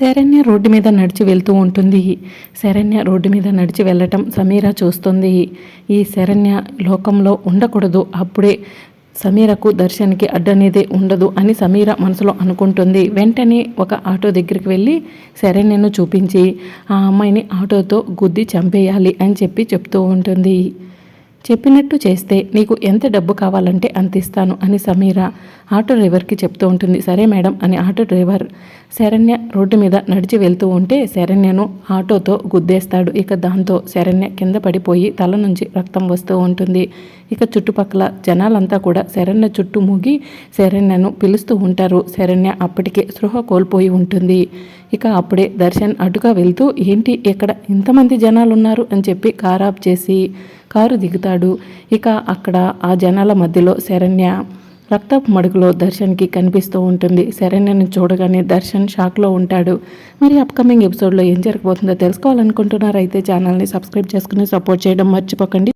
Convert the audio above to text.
Saranya road మీద నడిచి వెళ్తూ ఉంటుంది. శరణ్య రోడ్డు మీద నడిచి వెళ్ళటం సమీర చూస్తుంది. ఈ శరణ్య లోకంలో ఉండకూడదు. అప్పుడే సమీరకు దర్శన్కి అడ్డనేదే ఉండదు అని సమీర మనసులో అనుకుంటుంది. వెంటనే ఒక ఆటో దగ్గరికి వెళ్ళి శరణ్యను చూపించి ఆ అమ్మాయిని ఆటోతో గుద్ది చంపేయాలి అని చెప్పి చెప్తూ ఉంటుంది. చెప్పినట్టు చేస్తే నీకు ఎంత డబ్బు కావాలంటే అంత ఇస్తాను అని సమీర ఆటో డ్రైవర్కి చెప్తూ ఉంటుంది. సరే మేడం అని ఆటో డ్రైవర్ శరణ్య రోడ్డు మీద నడిచి వెళ్తూ ఉంటే శరణ్యను ఆటోతో గుద్దేస్తాడు. ఇక దాంతో శరణ్య కింద పడిపోయి తల నుంచి రక్తం వస్తూ ఉంటుంది. ఇక చుట్టుపక్కల జనాలంతా కూడా శరణ్య చుట్టూ మూగి శరణ్యను పిలుస్తూ ఉంటారు. శరణ్య అప్పటికే స్పృహ కోల్పోయి ఉంటుంది. ఇక అప్పుడే దర్శన్ అటుగా వెళ్తూ ఏంటి ఇక్కడ ఇంతమంది జనాలు ఉన్నారు అని చెప్పి కార్ ఆఫ్ చేసి కారు దిగుతాడు. ఇక అక్కడ ఆ జనాల మధ్యలో శరణ్య రక్తపు మడుగులో దర్శన్కి కనిపిస్తూ ఉంటుంది. శరణ్యను చూడగానే దర్శన్ షాక్లో ఉంటాడు. మరి అప్కమింగ్ ఎపిసోడ్లో ఏం జరగబోతుందో తెలుసుకోవాలనుకుంటున్నారైతే ఛానల్ని సబ్స్క్రైబ్ చేసుకుని సపోర్ట్ చేయడం మర్చిపోకండి.